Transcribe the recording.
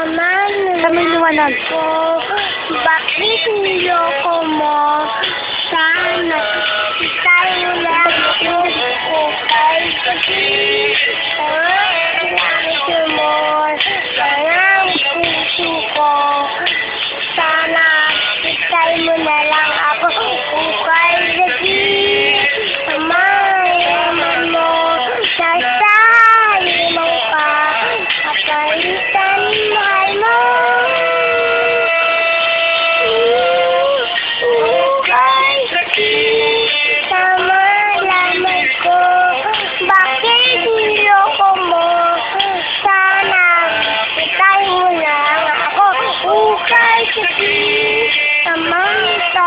naman. Sa may liwanag. Ko, bakit niloko mo? Sana tayo lang yung ukay kasi Samantha.